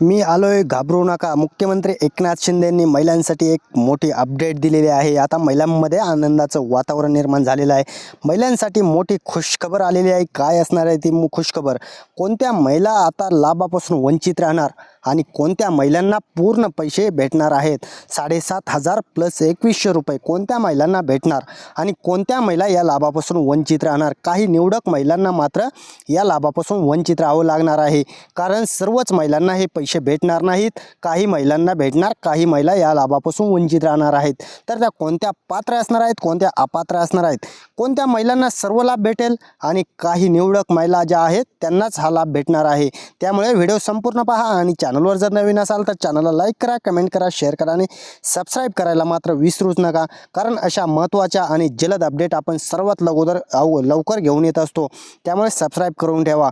मी आलोय घाबरू नका. मुख्यमंत्री एकनाथ शिंदेंनी महिलांसाठी एक मोठी अपडेट दिलेली आहे. आता महिलांमध्ये आनंदाचं वातावरण निर्माण झालेलं आहे. महिलांसाठी मोठी खुशखबर आलेली आहे. काय असणार आहे ती खुशखबर? कोणत्या महिला आता लाभापासून वंचित राहणार आणि कोणत्या महिलांना पूर्ण पैसे भेटणार आहेत? साडेसात हजार प्लस एकवीसशे रुपये कोणत्या महिलांना भेटणार आणि कोणत्या महिला या लाभापासून वंचित राहणार? काही निवडक महिलांना मात्र या लाभापासून वंचित राहावं लागणार आहे. कारण सर्वच महिलांना हे पैसे भेटणार नाहीत काही महिलांना भेटणार काही महिला या लाभापासून वंचित राहणार आहेत. तर त्या कोणत्या पात्र असणार आहेत कोणत्या अपात्र असणार आहेत? कोणत्या महिलांना सर्व लाभ भेटेल आणि काही निवडक महिला ज्या आहेत त्यांनाच हा लाभ भेटणार आहे. त्यामुळे व्हिडिओ संपूर्ण पहा आणि चॅनलवर जर नवीन असाल तर चॅनलला लाईक करा कमेंट करा शेअर करा आणि सबस्क्राईब करायला मात्र विसरूच नका. कारण अशा महत्त्वाच्या आणि जलद अपडेट आपण सर्वात लगोदर अव लवकर घेऊन येत असतो. त्यामुळे सबस्क्राईब करून ठेवा.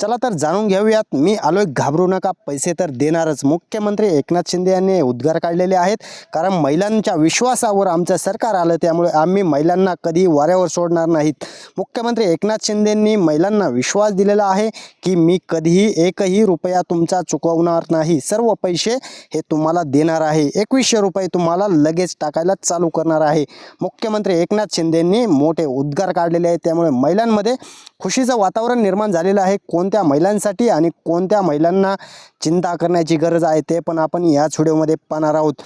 चला तर जाणून घेऊयात. मी आलोय घाबरू नका. पैसे तर देणारच. मुख्यमंत्री एकनाथ शिंदे यांनी उद्गार काढलेले आहेत. कारण महिलांच्या विश्वासावर आमचं सरकार आलं त्यामुळे आम्ही महिलांना कधी वाऱ्यावर सोडणार नाहीत. मुख्यमंत्री एकनाथ शिंदेंनी महिलांना विश्वास दिलेला आहे की मी कधीही एकही रुपया तुमचा चुकवणार नाही. सर्व पैसे हे तुम्हाला देणार आहे. एकवीसशे रुपये तुम्हाला लगेच टाकायला चालू करणार आहे. मुख्यमंत्री एकनाथ शिंदेंनी मोठे उद्गार काढलेले आहेत. त्यामुळे महिलांमध्ये खुशीचं वातावरण निर्माण झालेलं आहे. कोण कोणत्या महिलांसाठी आणि कोणत्या महिलांना चिंता करण्याची गरज आहे ते पण आपण याच व्हिडिओमध्ये पाहणार आहोत.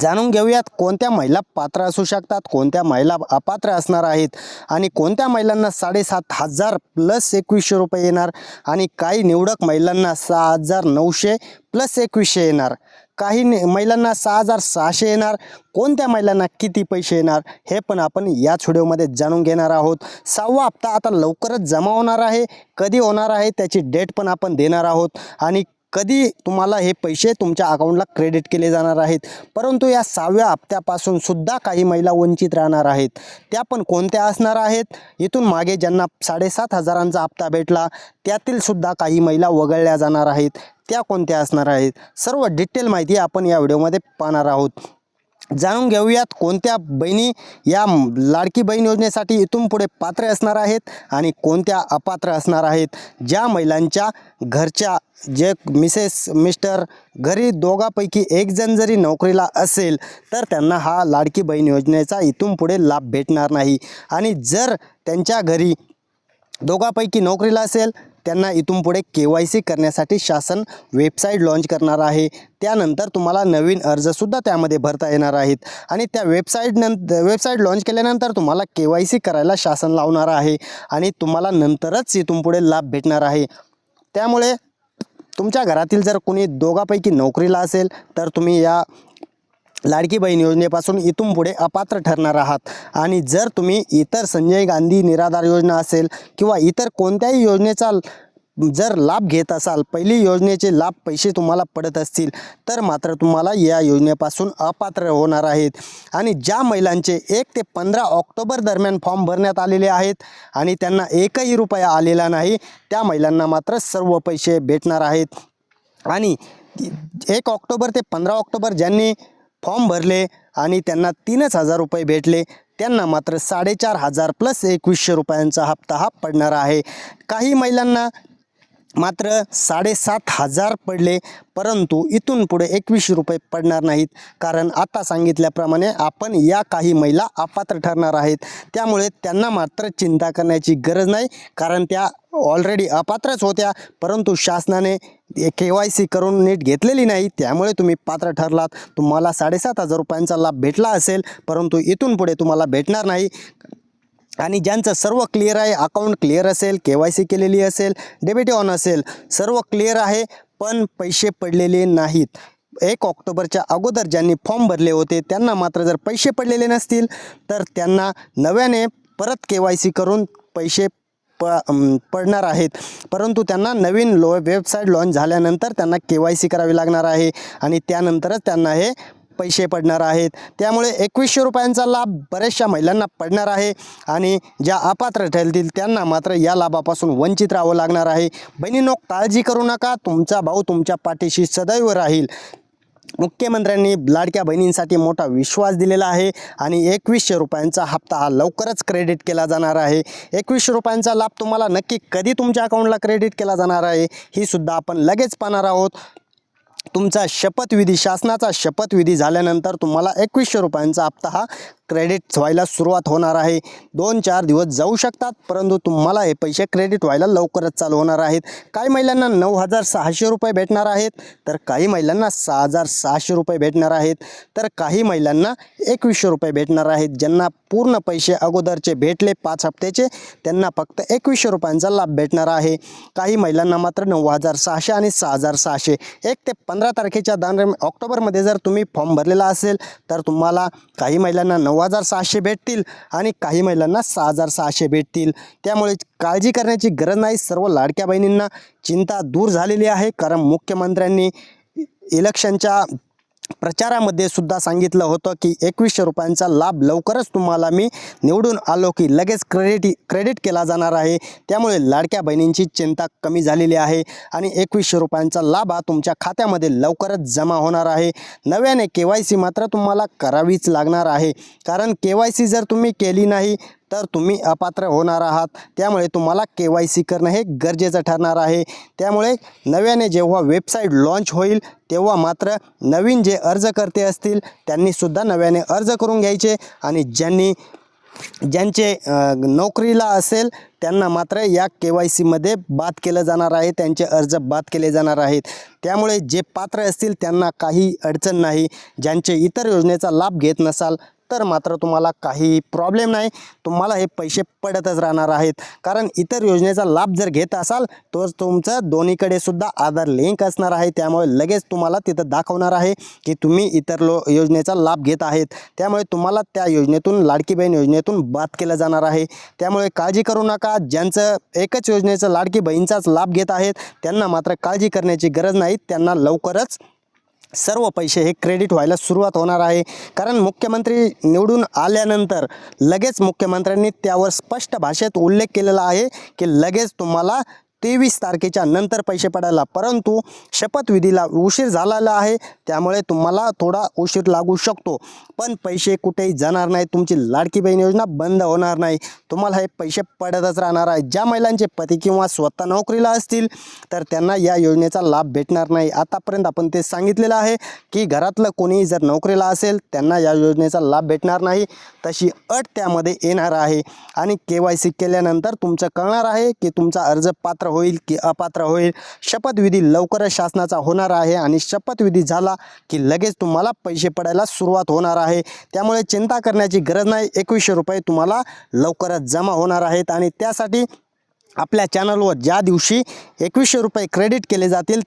जाणून घेऊयात कोणत्या महिला पात्र असू शकतात कोणत्या महिला अपात्र असणार आहेत आणि कोणत्या महिलांना साडेसात हजार प्लस एकवीसशे रुपये येणार आणि काही निवडक महिलांना सहा हजार नऊशे प्लस एकवीसशे येणार. काही ने महिलांना सहा हजार सहाशे येणार. कोणत्या महिलांना किती पैसे येणार हे पण आपण याच व्हिडिओमध्ये जाणून घेणार आहोत. सहावा हप्ता आता लवकरच जमा होणार आहे. कधी होणार आहे त्याची डेट पण आपण देणार आहोत. आणि कधी तुम्हाला हे पैसे तुमच्या अकाउंटला क्रेडिट केले जाणार आहेत? परंतु या सहाव्या हप्त्यापासून सुद्धा काही महिला वंचित राहणार आहेत. त्या पण कोणत्या असणार आहेत? इथून मागे ज्यांना साडेसात हजारांचा हप्ता भेटला त्यातील सुद्धा काही महिला वगळल्या जाणार आहेत. त्या कोणत्या असणार आहेत? सर्व डिटेल माहिती आपण या व्हिडिओमध्ये पाहणार आहोत. जाणून घेऊयात कोणत्या बहिणी या लाडकी बहीण योजनेसाठी इथून पुढे पात्र असणार आहेत आणि कोणत्या अपात्र असणार आहेत? ज्या महिलांच्या घरच्या जे मिसेस मिस्टर घरी दोघापैकी एक जण जरी नोकरीला असेल तर त्यांना हा लाडकी बहीण योजनेचा इथून पुढे लाभ भेटणार नाही. आणि जर त्यांच्या घरी दोघापैकी नोकरीला असेल त्यांना इथून पुढे के वाय सी करण्यासाठी शासन वेबसाईट लॉन्च करणार आहे. त्यानंतर तुम्हाला नवीन अर्जसुद्धा त्यामध्ये भरता येणार आहेत. आणि त्या वेबसाईट नंतर वेबसाईट लॉन्च केल्यानंतर तुम्हाला के वाय सी करायला शासन लावणार आहे. आणि तुम्हाला नंतरच इथून पुढे लाभ भेटणार आहे. त्यामुळे तुमच्या घरातील जर कोणी दोघापैकी नोकरीला असेल तर तुम्ही या लाडकी बहीण योजनेपासून इथून पुढे अपात्र ठरणार आहात. आणि जर तुम्ही इतर संजय गांधी निराधार योजना असेल किंवा इतर कोणत्याही योजनेचा जर लाभ घेत असाल पहिली योजनेचे लाभ पैसे तुम्हाला पडत असतील तर मात्र तुम्हाला या योजनेपासून अपात्र होणार आहेत. आणि ज्या महिलांचे एक ते पंधरा ऑक्टोबर दरम्यान फॉर्म भरण्यात आलेले आहेत आणि त्यांना एकही रुपया आलेला नाही त्या महिलांना मात्र सर्व पैसे भेटणार आहेत. आणि एक ऑक्टोबर ते पंधरा ऑक्टोबर ज्यांनी फॉर्म भरले आणि त्यांना तीनच हजार रुपये भेटले. त्यांना मात्र साडेचार हजार प्लस एकवीसशे रुपयांचा हप्ता हा पडणार आहे. काही महिलांना मात्र साडेसात हजार पडले परंतु इथून पुढे एकवीसशे रुपये पडणार नाहीत. कारण आता सांगितल्याप्रमाणे आपण या काही महिला अपात्र ठरणार आहेत. त्यामुळे त्यांना मात्र चिंता करण्याची गरज नाही. कारण त्या ऑलरेडी अपात्रच होत्या परंतु शासनाने के वाय सी करून नीट घेतलेली नाही त्यामुळे तुम्ही पात्र ठरलात. तुम्हाला साडेसात हजार रुपयांचा लाभ भेटला असेल परंतु इथून पुढे तुम्हाला भेटणार नाही. आणि ज्यांचं सर्व क्लिअर आहे अकाउंट क्लिअर असेल के वाय सी केलेली असेल डेबिट ऑन असेल सर्व क्लिअर आहे पण पैसे पडलेले नाहीत. एक ऑक्टोबरच्या अगोदर ज्यांनी फॉर्म भरले होते त्यांना मात्र जर पैसे पडलेले नसतील तर त्यांना नव्याने परत के वाय सी करून पैसे प पडणार आहेत. परंतु त्यांना नवीन लो वेबसाईट लॉन्च झाल्यानंतर त्यांना के वाय सी करावी लागणार आहे आणि त्यानंतरच त्यांना हे पैसे पडणार आहेत. त्यामुळे एकवीसशे रुपयांचा लाभ बऱ्याचशा महिलांना पडणार आहे आणि ज्या अपात्र ठरतील त्यांना मात्र या लाभापासून वंचित राहावं लागणार आहे. बहिणीनो काळजी करू नका. तुमचा भाऊ तुमच्या पाठीशी सदैव राहील. मुख्यमंत्र्यांनी लाडक्या बहिणींसाठी मोठा विश्वास दिलेला आहे आणि एकवीसशे रुपयांचा हप्ता हा लवकरच क्रेडिट केला जाणार आहे. एकवीसशे रुपयांचा लाभ तुम्हाला नक्की कधी तुमच्या अकाउंटला क्रेडिट केला जाणार आहे ही सुद्धा आपण लगेच पाहणार आहोत. तुमचा शपथविधी शासनाचा शपथविधी झाल्यानंतर तुम्हाला एकवीसशे रुपयांचा हप्ता हा क्रेडिट व्हायला सुरुवात होणार आहे. दोन चार दिवस जाऊ शकतात परंतु तुम्हाला हे पैसे क्रेडिट व्हायला लवकरच चालू होणार आहेत. काही महिलांना नऊ हजार सहाशे रुपये भेटणार आहेत तर काही महिलांना सहा हजार सहाशे रुपये भेटणार आहेत तर काही महिलांना एकवीसशे रुपये भेटणार आहेत. ज्यांना पूर्ण पैसे अगोदरचे भेटले पाच हप्त्याचे त्यांना फक्त एकवीसशे रुपयांचा लाभ भेटणार आहे. काही महिलांना मात्र नऊ हजार सहाशे आणि सहा हजार सहाशे. एक ते पंधरा तारखेच्या दान ऑक्टोबरमध्ये जर तुम्ही फॉर्म भरलेला असेल तर तुम्हाला काही महिलांना नऊ हजार सहाशे भेटतील आणि काही महिलांना सहा हजार सहाशे भेटतील. त्यामुळे काळजी करण्याची गरज नाही. सर्व लाडक्या बहिणींना चिंता दूर झालेली आहे. कारण मुख्यमंत्र्यांनी इलेक्शनच्या प्रचारामध्ये सुद्धा सांगितलं होतं की एकवीसशे रुपयांचा लाभ लवकरच तुम्हाला मी निवडून आलो की लगेच क्रेडिट क्रेडिट केला जाणार आहे. त्यामुळे लाडक्या बहिणींची चिंता कमी झालेली आहे आणि एकवीसशे रुपयांचा लाभ हा तुमच्या खात्यामध्ये लवकरच जमा होणार आहे. नव्याने के वाय सी मात्र तुम्हाला करावीच लागणार आहे. कारण के वाय सी जर तुम्ही केली नाही तर तुम्ही अपात्र होणार आहात. त्यामुळे तुम्हाला के वाय सी करणं हे गरजेचं ठरणार आहे. त्यामुळे नव्याने जेव्हा वेबसाईट लॉन्च होईल तेव्हा मात्र नवीन जे अर्जकर्ते असतील त्यांनीसुद्धा नव्याने अर्ज करून घ्यायचे. आणि ज्यांनी ज्यांचे नोकरीला असेल त्यांना मात्र या के वाय सीमध्ये बाद केलं जाणार आहे. त्यांचे अर्ज बाद केले जाणार आहेत. त्यामुळे जे पात्र असतील त्यांना काही अडचण नाही. ज्यांचे इतर योजनेचा लाभ घेत नसाल तर मात्र तुम्हाला काही प्रॉब्लेम नाही. तुम्हाला हे पैसे पडतच राहणार आहेत. कारण इतर योजनेचा लाभ जर घेत असाल तर तुमचं दोन्हीकडे सुद्धा आधार लिंक असणार आहे. त्यामुळे लगेच तुम्हाला तिथं दाखवणार आहे की तुम्ही इतर लो योजनेचा लाभ घेत आहेत. त्यामुळे तुम्हाला त्या योजनेतून लाडकी बहीण योजनेतून बाद केलं जाणार आहे. त्यामुळे काळजी करू नका. ज्यांचं एकच योजनेचं लाडकी बहीणचाच लाभ घेत आहेत त्यांना मात्र काळजी करण्याची गरज नाही. त्यांना लवकरच सर्व पैसे हे क्रेडिट व्हायला सुरुवात होणार आहे. कारण मुख्यमंत्री निवडून आल्यानंतर लगेच मुख्यमंत्र्यांनी त्यावर स्पष्ट भाषेत उल्लेख केलेला आहे की लगेच तुम्हाला तेवीस तारखेच्या नंतर पैसे पडायला. परंतु शपथविधीला उशीर झालेला आहे. त्यामुळे तुम्हाला थोडा उशीर लागू शकतो. पण पैसे कुठेही जाणार नाही तुमची लाडकी बहीण योजना बंद होणार नाही. तुम्हाला हे पैसे पडतच राहणार आहे. ज्या महिलांचे पती किंवा स्वतः नोकरीला असतील तर त्यांना या योजनेचा लाभ भेटणार नाही. आतापर्यंत आपण ते सांगितलेलं आहे की घरातलं कोणीही जर नोकरीला असेल त्यांना या योजनेचा लाभ भेटणार नाही. तशी अट त्यामध्ये येणार आहे. आणि के वाय सी केल्यानंतर तुमचं कळणार आहे की तुमचा अर्ज पात्र होईल की अपात्र होईल? शपथविधी लवकरच शासनाचा होणार आहे आणि शपथविधी झाला की लगेच तुम्हाला पैसे पडायला सुरुवात होणार आहे. त्यामुळे चिंता करण्याची गरज नाही. एकवीसशे रुपये तुम्हाला लवकरच जमा होणार आहेत आणि त्यासाठी आपल्या चॅनलवर ज्या दिवशी एकवीसशे रुपये क्रेडिट केले जातील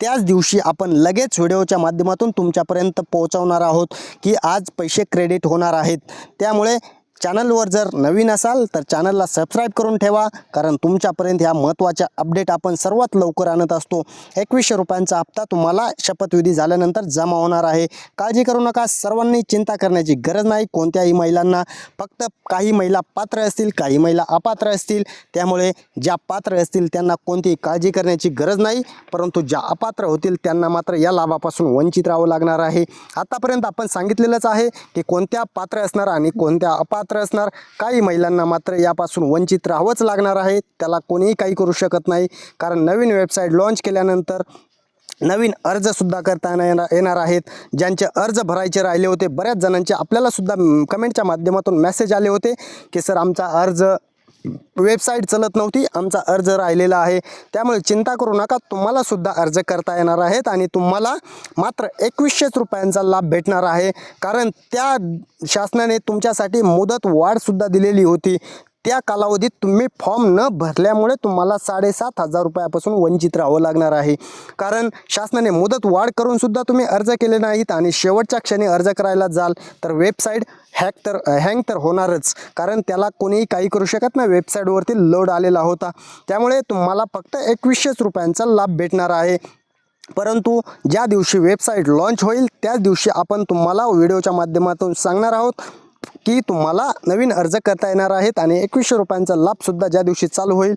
त्याच दिवशी आपण लगेच व्हिडिओच्या माध्यमातून तुमच्यापर्यंत पोहोचवणार आहोत की आज पैसे क्रेडिट होणार आहेत. त्यामुळे चॅनलवर जर नवीन असाल तर चॅनलला सबस्क्राईब करून ठेवा कारण तुमच्यापर्यंत ह्या महत्त्वाच्या अपडेट आपण सर्वात लवकर आणत असतो. एकवीसशे रुपयांचा हप्ता तुम्हाला शपथविधी झाल्यानंतर जमा होणार आहे. काळजी करू नका सर्वांनी चिंता करण्याची गरज नाही कोणत्याही महिलांना. फक्त काही महिला पात्र असतील काही महिला अपात्र असतील त्यामुळे ज्या पात्र असतील त्यांना कोणतीही काळजी करण्याची गरज नाही परंतु ज्या अपात्र होतील त्यांना मात्र या लाभापासून वंचित राहावं लागणार आहे. आतापर्यंत आपण सांगितलेलंच आहे की कोणत्या पात्र असणार आणि कोणत्या अपात्र असणार. काही महिलांना मात्र यापासून वंचित राहावंच लागणार आहे. त्याला कोणीही काही करू शकत नाही. कारण नवीन वेबसाईट लॉन्च केल्यानंतर नवीन अर्जसुद्धा करता येणार येणार आहेत. ज्यांचे अर्ज भरायचे राहिले होते बऱ्याच जणांचे आपल्यालासुद्धा कमेंटच्या माध्यमातून मेसेज आले होते की सर आमचा अर्ज वेबसाईट चलत नव्हती आमचा अर्ज राहिलेला आहे. त्यामुळे चिंता करू नका तुम्हाला सुद्धा अर्ज करता येणार आहेत आणि तुम्हाला मात्र एकवीसशेच रुपयांचा लाभ भेटणार आहे. कारण त्या शासनाने तुमच्यासाठी मुदत वाढसुद्धा दिलेली होती. त्या कालावधीत तुम्ही फॉर्म न भरल्यामुळे तुम्हाला साडेसात हजार रुपयापासून वंचित राहावं लागणार आहे. कारण शासनाने मुदत वाढ करून सुद्धा तुम्ही अर्ज केले नाहीत आणि शेवटच्या क्षणी अर्ज करायला जाल तर वेबसाईट हॅक तर हँग तर होणारच. कारण त्याला कोणीही काही करू शकत नाही. वेबसाईटवरती लोड आलेला होता. त्यामुळे तुम्हाला फक्त एकवीसशेच रुपयांचा लाभ भेटणार आहे. परंतु ज्या दिवशी वेबसाईट लॉन्च होईल त्याच दिवशी आपण तुम्हाला व्हिडिओच्या माध्यमातून सांगणार आहोत. की तुम्हाला नवीन अर्ज करता येणार आहेत आणि एकवीसशे रुपयांचा लाभसुद्धा ज्या दिवशी चालू होईल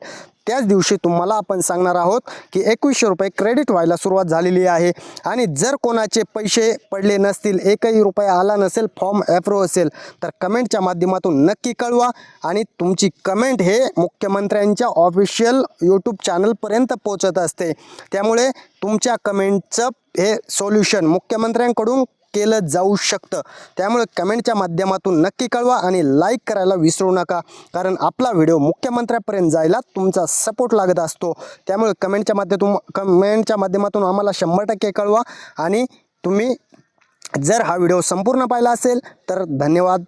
त्याच दिवशी तुम्हाला आपण सांगणार आहोत की एकवीसशे रुपये क्रेडिट व्हायला सुरुवात झालेली आहे. आणि जर कोणाचे पैसे पडले नसतील एकही रुपया आला नसेल फॉर्म ॲप्रूव्ह असेल तर कमेंटच्या माध्यमातून नक्की कळवा. आणि तुमची कमेंट हे मुख्यमंत्र्यांच्या ऑफिशियल यूट्यूब चॅनलपर्यंत पोचत असते. त्यामुळे तुमच्या कमेंटचं हे सोल्युशन मुख्यमंत्र्यांकडून केलं जाऊ शकतं. त्यामुळे कमेंटच्या माध्यमातून नक्की कळवा आणि लाईक करायला विसरू नका. कारण आपला व्हिडिओ मुख्यमंत्र्यापर्यंत जायला तुमचा सपोर्ट लागत असतो. त्यामुळे कमेंटच्या माध्यमातून कमेंटच्या माध्यमातून आम्हाला शंभर टक्के कळवा. आणि तुम्ही जर हा व्हिडिओ संपूर्ण पाहिला असेल तर धन्यवाद.